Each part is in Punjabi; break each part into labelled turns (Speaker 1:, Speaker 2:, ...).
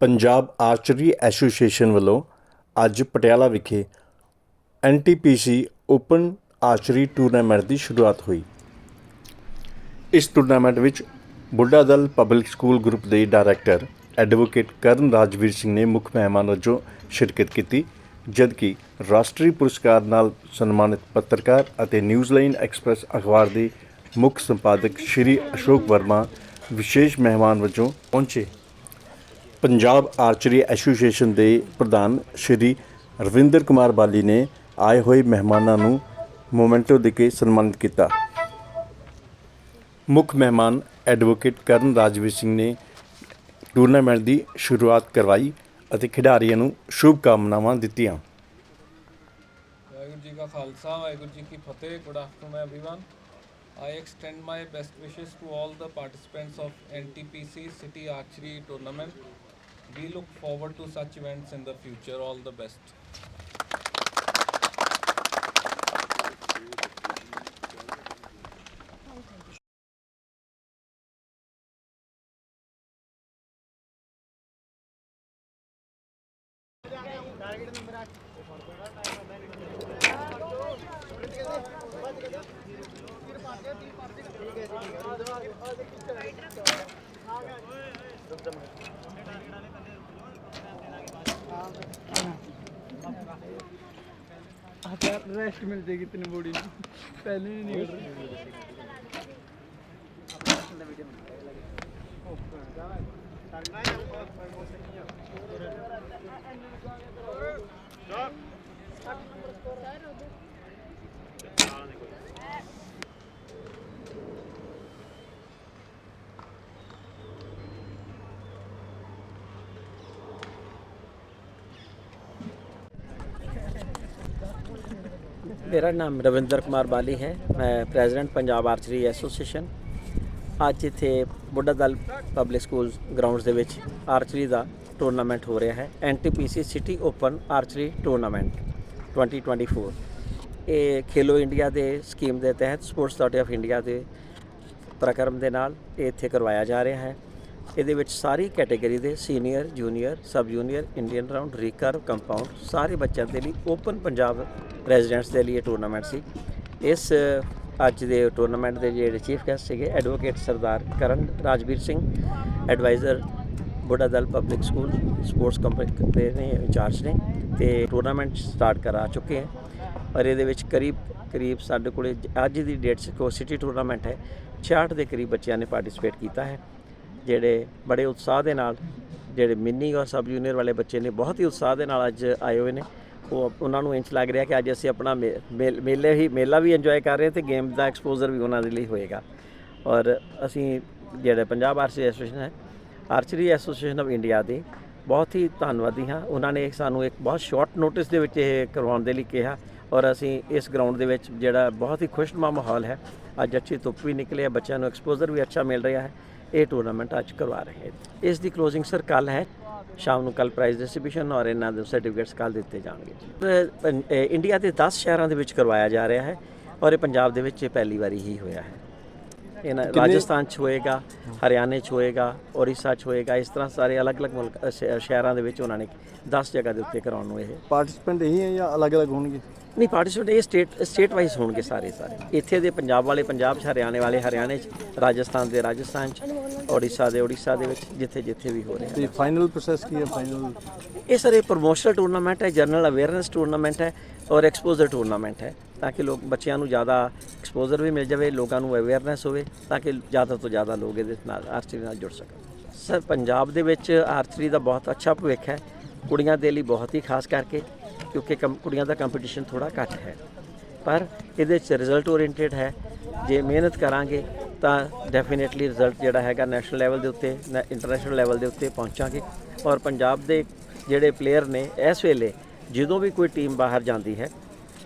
Speaker 1: ਪੰਜਾਬ ਆਰਚਰੀ ਐਸੋਸੀਏਸ਼ਨ ਵੱਲੋਂ ਅੱਜ ਪਟਿਆਲਾ ਵਿਖੇ ਐਨਟੀਪੀਸੀ ਓਪਨ ਆਰਚਰੀ ਟੂਰਨਾਮੈਂਟ ਦੀ ਸ਼ੁਰੂਆਤ ਹੋਈ। ਇਸ ਟੂਰਨਾਮੈਂਟ ਵਿੱਚ Buddha Dal public school group ਦੇ ਡਾਇਰੈਕਟਰ ਐਡਵੋਕੇਟ ਕਰਨ ਰਾਜਵੀਰ ਸਿੰਘ ਨੇ ਮੁੱਖ ਮਹਿਮਾਨ ਵਜੋਂ ਸ਼ਿਰਕਤ ਕੀਤੀ, ਜਦਕਿ ਰਾਸ਼ਟਰੀ ਪੁਰਸਕਾਰ ਨਾਲ ਸਨਮਾਨਿਤ ਪੱਤਰਕਾਰ ਅਤੇ ਨਿਊਜ਼ਲਾਈਨ ਐਕਸਪ੍ਰੈਸ ਅਖਬਾਰ ਦੇ ਮੁੱਖ ਸੰਪਾਦਕ ਸ਼੍ਰੀ ਅਸ਼ੋਕ ਵਰਮਾ ਵਿਸ਼ੇਸ਼ ਮਹਿਮਾਨ ਵਜੋਂ ਪਹੁੰਚੇ। ਪੰਜਾਬ ਆਰਚਰੀ ਐਸੋਸੀਏਸ਼ਨ ਦੇ ਪ੍ਰਧਾਨ ਸ਼੍ਰੀ ਰਵਿੰਦਰ ਕੁਮਾਰ ਬਾਲੀ ਨੇ ਆਏ ਹੋਏ ਮਹਿਮਾਨਾਂ ਨੂੰ ਮੋਮੈਂਟੋ ਦੇ ਕੇ ਸਨਮਾਨਿਤ ਕੀਤਾ ਮੁੱਖ ਮਹਿਮਾਨ ਐਡਵੋਕੇਟ ਕਰਨ ਰਾਜਵੀਰ ਸਿੰਘ ਨੇ ਟੂਰਨਾਮੈਂਟ ਦੀ ਸ਼ੁਰੂਆਤ ਕਰਵਾਈ ਅਤੇ ਖਿਡਾਰੀਆਂ ਨੂੰ ਸ਼ੁਭ ਕਾਮਨਾਵਾਂ ਦਿੱਤੀਆਂ
Speaker 2: ਵਾਹਿਗੁਰੂ ਜੀ ਕਾ ਖਾਲਸਾ ਵਾਹਿਗੁਰੂ ਜੀ ਕੀ ਫਤਿਹ good afternoon everyone I extend my best wishes to all the participants of NTPC City Archery Tournament. We look forward to such events in the future. All the best.
Speaker 3: आता रेस्ट मिल जाएगी इतनी बॉडी में पहले ही नहीं कर रही
Speaker 4: ਮੇਰਾ ਨਾਮ ਰਵਿੰਦਰ ਕੁਮਾਰ ਬਾਲੀ ਹੈ। ਮੈਂ ਪ੍ਰੈਜ਼ੀਡੈਂਟ ਪੰਜਾਬ ਆਰਚਰੀ ਐਸੋਸੀਏਸ਼ਨ। ਅੱਜ ਇੱਥੇ Buddha Dal public school grounds ਦੇ ਵਿੱਚ ਆਰਚਰੀ ਦਾ ਟੂਰਨਾਮੈਂਟ ਹੋ ਰਿਹਾ ਹੈ। NTPC city open archery tournament 2024 ਇਹ ਖੇਲੋ ਇੰਡੀਆ ਦੇ ਸਕੀਮ ਦੇ ਤਹਿਤ, ਸਪੋਰਟਸ ਅਥਾਰਟੀ ਆਫ ਇੰਡੀਆ ਦੇ ਪ੍ਰਕਰਮ ਦੇ ਨਾਲ ਇਹ ਇੱਥੇ ਕਰਵਾਇਆ ਜਾ ਰਿਹਾ ਹੈ। ਇਹਦੇ ਵਿੱਚ ਸਾਰੀ ਕੈਟਾਗਰੀ ਦੇ senior junior sub junior Indian round recurve compound ਸਾਰੇ ਬੱਚਿਆਂ ਦੇ ਲਈ ਓਪਨ ਪੰਜਾਬ ਰੈਜ਼ੀਡੈਂਟਸ ਦੇ ਲਈ ਇਹ ਟੂਰਨਾਮੈਂਟ ਸੀ। ਇਸ ਅੱਜ ਦੇ ਟੂਰਨਾਮੈਂਟ ਦੇ ਜਿਹੜੇ ਚੀਫ ਗੈਸਟ ਸੀਗੇ ਐਡਵੋਕੇਟ ਸਰਦਾਰ Karan Rajveer Singh adviser Buddha Dal public school sports company ਦੇ ਨੇ ਇੰਚਾਰਜ ਨੇ, ਤੇ ਟੂਰਨਾਮੈਂਟ ਸਟਾਰਟ ਕਰਾ ਚੁੱਕੇ ਹੈ। ਔਰ ਇਹਦੇ ਵਿੱਚ ਕਰੀਬ ਕਰੀਬ ਸਾਡੇ ਕੋਲੇ ਅੱਜ ਦੀ ਡੇਟ 'ਚ ਕੋ ਸਿਟੀ ਟੂਰਨਾਮੈਂਟ ਹੈ। 66 ਦੇ ਕਰੀਬ ਬੱਚਿਆਂ ਨੇ ਪਾਰਟਿਸਿਪੇਟ ਕੀਤਾ ਹੈ। ਜਿਹੜੇ ਬੜੇ ਉਤਸ਼ਾਹ ਦੇ ਨਾਲ ਜਿਹੜੇ ਮਿੰਨੀ ਔਰ ਸਬ ਜੂਨੀਅਰ ਵਾਲੇ ਬੱਚੇ ਨੇ ਬਹੁਤ ਹੀ ਉਤਸ਼ਾਹ ਦੇ ਨਾਲ ਅੱਜ ਆਏ ਹੋਏ ਨੇ। ਉਹ ਉਹਨਾਂ ਨੂੰ ਇੰਚ ਲੱਗ ਰਿਹਾ ਕਿ ਅੱਜ ਅਸੀਂ ਆਪਣਾ ਮੇ- ਮੇਲ- ਮੇਲੇ ਹੀ, ਮੇਲਾ ਵੀ ਇੰਜੋਏ ਕਰ ਰਹੇ ਹਾਂ ਤੇ ਗੇਮ ਦਾ ਐਕਸਪੋਜ਼ਰ ਵੀ ਉਹਨਾਂ ਦੇ ਲਈ ਹੋਏਗਾ। ਔਰ ਅਸੀਂ ਜਿਹੜੇ ਪੰਜਾਬ ਆਰਚਰੀ ਐਸੋਸੀਏਸ਼ਨ ਹੈ, ਆਰਚਰੀ ਐਸੋਸੀਏਸ਼ਨ ਆਫ ਇੰਡੀਆ ਦੇ ਬਹੁਤ ਹੀ ਧੰਨਵਾਦੀ ਹਾਂ। ਉਹਨਾਂ ਨੇ ਸਾਨੂੰ ਇੱਕ ਬਹੁਤ ਸ਼ਾਰਟ ਨੋਟਿਸ ਦੇ ਵਿੱਚ ਇਹ ਕਰਵਾਉਣ ਦੇ ਲਈ ਕਿਹਾ ਔਰ ਅਸੀਂ ਇਸ ਗਰਾਊਂਡ ਦੇ ਵਿੱਚ ਜਿਹੜਾ ਬਹੁਤ ਹੀ ਖੁਸ਼ਨੁਮਾ ਮਾਹੌਲ ਹੈ ਅੱਜ ਅੱਛੀ ਧੁੱਪ ਵੀ ਨਿਕਲੀ ਹੈ ਬੱਚਿਆਂ ਨੂੰ ਐਕਸਪੋਜ਼ਰ ਵੀ ਅੱਛਾ ਮਿਲ ਰਿਹਾ ਹੈ। ਇਹ ਟੂਰਨਾਮੈਂਟ ਅੱਜ ਕਰਵਾ ਰਹੇ ਹਾਂ ਇਸ ਦੀ ਕਲੋਜ਼ਿੰਗ ਸਰ ਕੱਲ ਹੈ ਸ਼ਾਮ ਨੂੰ ਕੱਲ ਪ੍ਰਾਈਜ਼ ਡਿਸਟ੍ਰੀਬਿਊਸ਼ਨ ਔਰ ਇਹਨਾਂ ਦੇ ਸਰਟੀਫਿਕੇਟਸ ਕੱਲ ਦਿੱਤੇ ਜਾਣਗੇ ਇੰਡੀਆ ਦੇ 10 ਸ਼ਹਿਰਾਂ ਦੇ ਵਿੱਚ ਕਰਵਾਇਆ ਜਾ ਰਿਹਾ ਹੈ ਔਰ ਇਹ ਪੰਜਾਬ ਦੇ ਵਿੱਚ ਇਹ ਪਹਿਲੀ ਵਾਰੀ ਹੀ ਹੋਇਆ ਹੈ। ਇਹਨਾਂ ਰਾਜਸਥਾਨ ਚ ਹੋਏਗਾ ਹਰਿਆਣੇ ਚ ਹੋਏਗਾ ਓਡੀਸ਼ਾ ਚ ਹੋਏਗਾ ਇਸ ਤਰ੍ਹਾਂ ਸਾਰੇ ਅਲੱਗ-ਅਲੱਗ ਮੁਲਕ ਸ਼ਹਿਰਾਂ ਦੇ ਵਿੱਚ ਉਹਨਾਂ ਨੇ 10 ਜਗ੍ਹਾ ਦੇ ਉੱਤੇ ਕਰਾਉਣ ਨੂੰ ਇਹ
Speaker 1: ਪਾਰਟਿਸਪੈਂਟ ਇਹੀ ਹੈ ਜਾਂ ਅਲੱਗ-ਅਲੱਗ ਹੋਣਗੇ?
Speaker 4: ਨਹੀਂ ਪਾਰਟਿਸਿਪੇਟ ਇਹ ਸਟੇਟ ਸਟੇਟ ਵਾਈਜ਼ ਹੋਣਗੇ ਸਾਰੇ ਸਾਰੇ। ਇੱਥੇ ਦੇ ਪੰਜਾਬ ਵਾਲੇ ਪੰਜਾਬ 'ਚ ਹਰਿਆਣੇ ਵਾਲੇ ਹਰਿਆਣੇ 'ਚ ਰਾਜਸਥਾਨ ਦੇ ਰਾਜਸਥਾਨ 'ਚ ਓਡੀਸ਼ਾ ਦੇ ਓਡੀਸ਼ਾ ਦੇ ਵਿੱਚ ਜਿੱਥੇ ਜਿੱਥੇ ਵੀ ਹੋ ਰਿਹਾ
Speaker 1: ਤੇ ਫਾਈਨਲ ਪ੍ਰੋਸੈਸ ਕੀ ਹੈ? ਫਾਈਨਲ
Speaker 4: ਇਹ ਸਰ ਇਹ ਪ੍ਰੋਮੋਸ਼ਨਲ ਟੂਰਨਾਮੈਂਟ ਹੈ ਜਨਰਲ ਅਵੇਅਰਨੈਸ ਟੂਰਨਾਮੈਂਟ ਹੈ ਔਰ ਐਕਸਪੋਜ਼ਰ ਟੂਰਨਾਮੈਂਟ ਹੈ ਤਾਂ ਕਿ ਲੋਕ ਬੱਚਿਆਂ ਨੂੰ ਜ਼ਿਆਦਾ ਐਕਸਪੋਜ਼ਰ ਵੀ ਮਿਲ ਜਾਵੇ ਲੋਕਾਂ ਨੂੰ ਅਵੇਅਰਨੈਸ ਹੋਵੇ ਤਾਂ ਕਿ ਜ਼ਿਆਦਾ ਤੋਂ ਜ਼ਿਆਦਾ ਲੋਕ ਇਹਦੇ ਨਾਲ ਆਰਚਰੀ ਨਾਲ ਜੁੜ ਸਕਣ। ਸਰ ਪੰਜਾਬ ਦੇ ਵਿੱਚ ਆਰਚਰੀ ਦਾ ਬਹੁਤ ਅੱਛਾ ਭਵਿੱਖ ਹੈ ਕੁੜੀਆਂ ਦੇ ਲਈ ਬਹੁਤ ਹੀ ਖਾਸ ਕਰਕੇ। ਕਿਉਂਕਿ ਕੰ- ਕੁੜੀਆਂ ਦਾ ਕੰਪੀਟੀਸ਼ਨ ਥੋੜਾ ਘੱਟ ਹੈ। ਪਰ ਇਹਦੇ 'ਚ ਰਿਜ਼ਲਟ ਓਰੀਐਂਟਡ ਹੈ। ਜੇ ਮਿਹਨਤ ਕਰਾਂਗੇ ਤਾਂ ਡੈਫੀਨਿਟਲੀ ਰਿਜ਼ਲਟ ਜਿਹੜਾ ਹੈਗਾ ਨੈਸ਼ਨਲ ਲੈਵਲ ਦੇ ਉੱਤੇ ਇੰਟਰਨੈਸ਼ਨਲ ਲੈਵਲ ਦੇ ਉੱਤੇ ਪਹੁੰਚਾਂਗੇ। ਔਰ ਪੰਜਾਬ ਦੇ ਜਿਹੜੇ ਪਲੇਅਰ ਨੇ ਇਸ ਵੇਲੇ ਜਦੋਂ ਵੀ ਕੋਈ ਟੀਮ ਬਾਹਰ ਜਾਂਦੀ ਹੈ,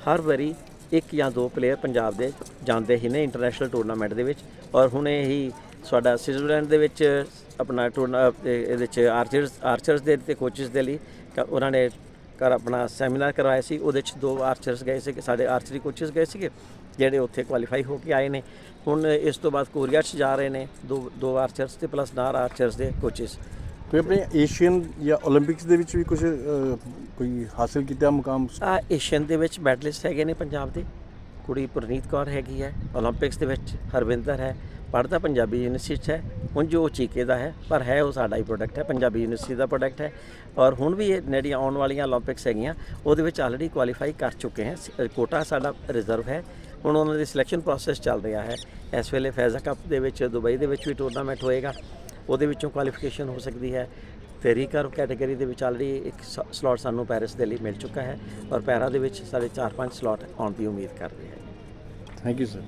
Speaker 4: ਹਰ ਵਾਰੀ ਇੱਕ ਜਾਂ ਦੋ ਪਲੇਅਰ ਪੰਜਾਬ ਦੇ ਜਾਂਦੇ ਹੀ ਨੇ ਇੰਟਰਨੈਸ਼ਨਲ ਟੂਰਨਾਮੈਂਟ ਦੇ ਵਿੱਚ। ਔਰ ਹੁਣੇ ਹੀ ਸਾਡਾ ਸਵਿਟਜ਼ਰਲੈਂਡ ਦੇ ਵਿੱਚ ਆਪਣਾ ਟੂਰਨਾ ਇਹਦੇ ਵਿੱਚ ਆਰਚਰਸ ਆਰਚਰਸ ਦੇ ਤੇ ਕੋਚਸ ਦੇ ਲਈ ਕ- ਉਹਨਾਂ ਨੇ ਕਰ ਆਪਣਾ ਸੈਮੀਨਾਰ ਕਰਵਾਇਆ ਸੀ ਉਹਦੇ 'ਚ ਦੋ ਆਰਚਰਸ ਗਏ ਸੀ ਕਿ ਸਾਡੇ ਆਰਚਰੀ ਕੋਚਸ ਗਏ ਸੀਗੇ ਜਿਹੜੇ ਉੱਥੇ ਕੁਆਲੀਫਾਈ ਹੋ ਕੇ ਆਏ ਨੇ। ਹੁਣ ਇਸ ਤੋਂ ਬਾਅਦ ਕੋਰੀਆ 'ਚ ਜਾ ਰਹੇ ਨੇ ਦੋ ਦੋ ਆਰਚਰਸ ਤੇ ਪਲੱਸ ਨਾਰ ਆਰਚਰਸ ਦੇ ਕੋਚਸ
Speaker 1: ਤੁਸੀਂ ਆਪਣੇ ਏਸ਼ੀਅਨ ਜਾਂ 올림픽ਸ ਦੇ ਵਿੱਚ ਵੀ ਕੁਝ ਕੋਈ ਹਾਸਲ ਕੀਤਾ ਮੁਕਾਮ?
Speaker 4: ਆ ਏਸ਼ੀਅਨ ਦੇ ਵਿੱਚ ਮੈਡਲਿਸਟ ਹੈਗੇ ਨੇ ਪੰਜਾਬ ਦੇ। ਕੁੜੀ ਪ੍ਰਨੀਤ ਕੌਰ ਹੈਗੀ ਹੈ 올림픽ਸ ਦੇ ਵਿੱਚ ਹਰਵਿੰਦਰ ਹੈ ਪੜਦਾ ਪੰਜਾਬੀ ਯੂਨੀਵਰਸਿਟੀ ਹੈ। ਹੁਣ ਜੋ ਚੀਕੇ ਦਾ ਹੈ ਪਰ ਹੈ ਉਹ ਸਾਡਾ ਹੀ ਪ੍ਰੋਡਕਟ ਹੈ ਪੰਜਾਬੀ ਯੂਨੀਵਰਸਿਟੀ ਦਾ ਪ੍ਰੋਡਕਟ ਹੈ। ਔਰ ਹੁਣ ਵੀ ਇਹ ਨੇੜੀ ਆਉਣ ਵਾਲੀਆਂ 올림픽ਸ ਹੈਗੀਆਂ ਉਹਦੇ ਵਿੱਚ ਆਲਰੇਡੀ ਕੁਆਲੀਫਾਈ ਕਰ ਚੁੱਕੇ ਹੈ। ਕੋਟਾ ਸਾਡਾ ਰਿਜ਼ਰਵ ਹੈ। ਹੁਣ ਉਹਨਾਂ ਦੀ ਸਿਲੈਕਸ਼ਨ ਪ੍ਰੋਸੈਸ ਚੱਲ ਰਿਹਾ ਹੈ। ਇਸ ਵੇਲੇ ਫੈਜ਼ਾ ਕੱਪ ਦੇ ਵਿੱਚ ਦੁਬਈ ਦੇ ਵਿੱਚ ਵੀ ਟੂਰਨਾਮੈਂਟ ਹੋਏਗਾ। ਉਹਦੇ ਵਿੱਚੋਂ ਕੁਆਲੀਫਿਕੇਸ਼ਨ ਹੋ ਸਕਦੀ ਹੈ। ਫੇਰੀ ਕਰ ਕੈਟਾਗਰੀ ਦੇ ਵਿੱਚ ਆਲਰੇਡੀ ਇੱਕ ਸਲੋਟ ਸਾਨੂੰ ਪੈਰਿਸ ਦੇ ਲਈ ਮਿਲ ਚੁੱਕਾ ਹੈ। ਔਰ ਪੈਰਾ ਦੇ ਵਿੱਚ ਸਾਡੇ 4-5 ਸਲੋਟ ਆਉਣ ਦੀ ਉਮੀਦ ਕਰ ਰਹੇ ਹਾਂ।
Speaker 1: Thank you sir